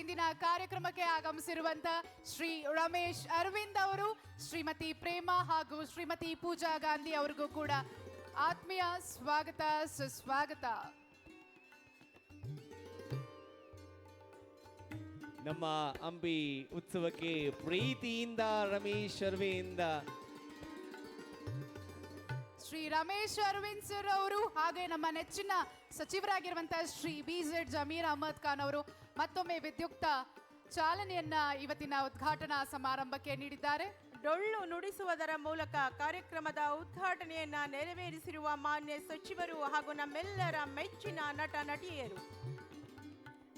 ಇಂದಿನ ಕಾರ್ಯಕ್ರಮಕ್ಕೆ ಆಗಮಿಸಿರುವಂತ ಶ್ರೀ ರಮೇಶ್ ಅರವಿಂದ್ ಅವರು, ಶ್ರೀಮತಿ ಪ್ರೇಮ ಹಾಗೂ ಶ್ರೀಮತಿ ಪೂಜಾ ಗಾಂಧಿ ಅವರಿಗೂ ಕೂಡ ಆತ್ಮೀಯ ಸ್ವಾಗತ, ಸುಸ್ವಾಗತ. ನಮ್ಮ ಅಂಬಿ ಉತ್ಸವಕ್ಕೆ ಪ್ರೀತಿಯಿಂದ ರಮೇಶ್ ಅರವಿಂದ ಶ್ರೀ ರಮೇಶ್ ಅರವಿಂದ್ ಸರ್ ಅವರು ಹಾಗೆ ನಮ್ಮ ನೆಚ್ಚಿನ ಸಚಿವರಾಗಿರುವಂತಹ ಶ್ರೀ ಬಿ ಜೆಡ್ ಜಮೀರ್ ಅಹಮದ್ ಖಾನ್ ಅವರು ಮತ್ತೊಮ್ಮೆ ವಿದ್ಯುಕ್ತ ಚಾಲನೆಯನ್ನ ಇವತ್ತಿನ ಉದ್ಘಾಟನಾ ಸಮಾರಂಭಕ್ಕೆ ನೀಡಿದ್ದಾರೆ. ಡೊಳ್ಳು ನುಡಿಸುವುದರ ಮೂಲಕ ಕಾರ್ಯಕ್ರಮದ ಉದ್ಘಾಟನೆಯನ್ನ ನೆರವೇರಿಸಿರುವ ಮಾನ್ಯ ಸಚಿವರು ಹಾಗೂ ನಮ್ಮೆಲ್ಲರ ಮೆಚ್ಚಿನ ನಟ ನಟಿಯರು.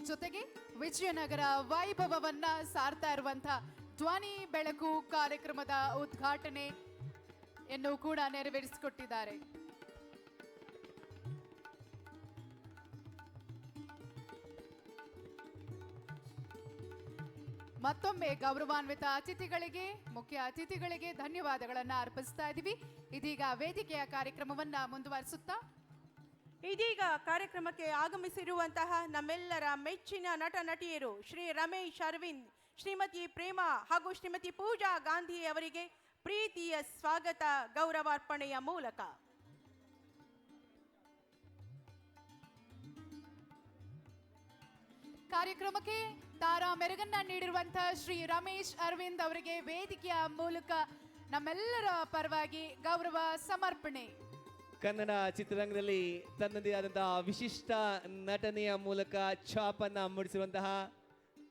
ಜೊತೆಗೆ ವಿಜಯನಗರ ವೈಭವವನ್ನ ಸಾರ್ತಾ ಇರುವಂತಹ ಧ್ವನಿ ಬೆಳಕು ಕಾರ್ಯಕ್ರಮದ ಉದ್ಘಾಟನೆ ಎನ್ನು ಕೂಡ ನೆರವೇರಿಸಿಕೊಟ್ಟಿದ್ದಾರೆ. ಮತ್ತೊಮ್ಮೆ ಗೌರವಾನ್ವಿತ ಅತಿಥಿಗಳಿಗೆ, ಮುಖ್ಯ ಅತಿಥಿಗಳಿಗೆ ಧನ್ಯವಾದಗಳನ್ನು ಅರ್ಪಿಸ್ತಾ ಇದ್ದೀವಿ ಇದೀಗ ವೇದಿಕೆಯ ಕಾರ್ಯಕ್ರಮವನ್ನ ಮುಂದುವರಿಸುತ್ತಾ. ಇದೀಗ ಕಾರ್ಯಕ್ರಮಕ್ಕೆ ಆಗಮಿಸಿರುವಂತಹ ನಮ್ಮೆಲ್ಲರ ಮೆಚ್ಚಿನ ನಟ ನಟಿಯರು ಶ್ರೀ ರಮೇಶ್ ಅರವಿಂದ್, ಶ್ರೀಮತಿ ಪ್ರೇಮಾ ಹಾಗೂ ಶ್ರೀಮತಿ ಪೂಜಾ ಗಾಂಧಿ ಅವರಿಗೆ ಪ್ರೀತಿಯ ಸ್ವಾಗತ ಗೌರವಾರ್ಪಣೆಯ ಮೂಲಕ. ಕಾರ್ಯಕ್ರಮಕ್ಕೆ ತಾರಾ ಮೆರುಗನ್ನ ನೀಡಿರುವಂತಹ ಶ್ರೀ ರಮೇಶ್ ಅರವಿಂದ್ ಅವರಿಗೆ ವೇದಿಕೆಯ ಮೂಲಕ ನಮ್ಮೆಲ್ಲರ ಪರವಾಗಿ ಗೌರವ ಸಮರ್ಪಣೆ. ಕನ್ನಡ ಚಿತ್ರರಂಗದಲ್ಲಿ ತನ್ನದೇ ಆದಂತಹ ವಿಶಿಷ್ಟ ನಟನೆಯ ಮೂಲಕ ಛಾಪನ್ನ ಮೂಡಿಸಿರುವಂತಹ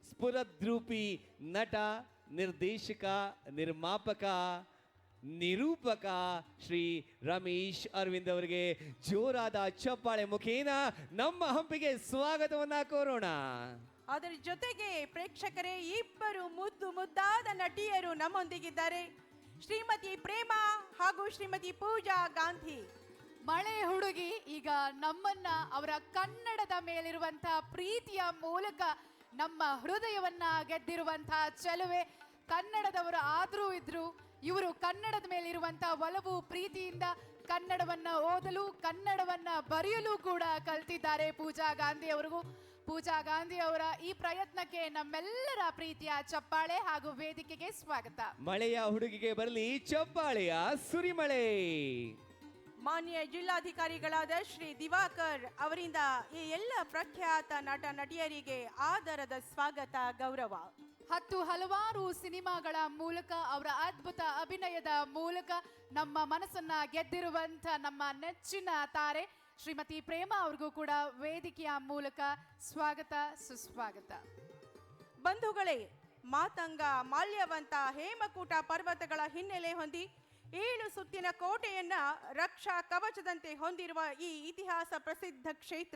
ಸ್ಫುರದ್ರೂಪಿ ನಟ ನಿರ್ದೇಶಕ ನಿರ್ಮಾಪಕ ನಿರೂಪಕ ಶ್ರೀ ರಮೇಶ್ ಅರವಿಂದ್ ಅವರಿಗೆ ಜೋರಾದ ಚಪ್ಪಾಳೆ ಮುಖೇನ ನಮ್ಮ ಹಂಪಿಗೆ ಸ್ವಾಗತವನ್ನ ಕೋರೋಣ. ಅದರ ಜೊತೆಗೆ ಪ್ರೇಕ್ಷಕರೇ ಇಬ್ಬರು ಮುದ್ದು ಮುದ್ದಾದ ನಟಿಯರು ನಮ್ಮೊಂದಿಗಿದ್ದಾರೆ. ಶ್ರೀಮತಿ ಪ್ರೇಮ ಹಾಗೂ ಶ್ರೀಮತಿ ಪೂಜಾ ಗಾಂಧಿ. ಮಳೆ ಹುಡುಗಿ ಈಗ ನಮ್ಮನ್ನ ಅವರ ಕನ್ನಡದ ಮೇಲಿರುವಂತಹ ಪ್ರೀತಿಯ ಮೂಲಕ ನಮ್ಮ ಹೃದಯವನ್ನ ಗೆದ್ದಿರುವಂತಹ ಚೆಲುವೆ ಕನ್ನಡದವರು ಆದ್ರೂ ಇದ್ರು, ಇವರು ಕನ್ನಡದ ಮೇಲಿರುವಂತಹ ಒಲವು ಪ್ರೀತಿಯಿಂದ ಕನ್ನಡವನ್ನ ಓದಲು, ಕನ್ನಡವನ್ನ ಬರೆಯಲು ಕೂಡ ಕಲ್ತಿದ್ದಾರೆ ಪೂಜಾ ಗಾಂಧಿ ಅವರಿಗೂ ಪೂಜಾ ಗಾಂಧಿ ಅವರ ಈ ಪ್ರಯತ್ನಕ್ಕೆ ನಮ್ಮೆಲ್ಲರ ಪ್ರೀತಿಯ ಚಪ್ಪಾಳೆ ಹಾಗೂ ವೇದಿಕೆಗೆ ಸ್ವಾಗತ. ಮಳೆಯ ಹುಡುಗಿಗೆ ಬರಲಿ, ಚಪ್ಪಾಳೆಯ ಸುರಿಮಳೆ. ಮಾನ್ಯ ಜಿಲ್ಲಾಧಿಕಾರಿಗಳಾದ ಶ್ರೀ ದಿವಾಕರ್ ಅವರಿಂದ ಈ ಎಲ್ಲ ಪ್ರಖ್ಯಾತ ನಟ ನಟಿಯರಿಗೆ ಆದರದ ಸ್ವಾಗತ ಗೌರವ. ಹತ್ತು ಹಲವಾರು ಸಿನಿಮಾಗಳ ಮೂಲಕ ಅವರ ಅದ್ಭುತ ಅಭಿನಯದ ಮೂಲಕ ನಮ್ಮ ಮನಸ್ಸನ್ನ ಗೆದ್ದಿರುವಂತ ನಮ್ಮ ನೆಚ್ಚಿನ ತಾರೆ ಶ್ರೀಮತಿ ಪ್ರೇಮ ಅವ್ರಿಗೂ ಕೂಡ ವೇದಿಕೆಯ ಮೂಲಕ ಸ್ವಾಗತ ಸುಸ್ವಾಗತ. ಬಂಧುಗಳೇ ಮಾತಂಗ ಮಾಲ್ಯವಂತ ಹೇಮಕೂಟ ಪರ್ವತಗಳ ಹಿನ್ನೆಲೆ ಹೊಂದಿ ಏಳು ಸುತ್ತಿನ ಕೋಟೆಯನ್ನ ರಕ್ಷಾ ಕವಚದಂತೆ ಹೊಂದಿರುವ ಈ ಇತಿಹಾಸ ಪ್ರಸಿದ್ಧ ಕ್ಷೇತ್ರ.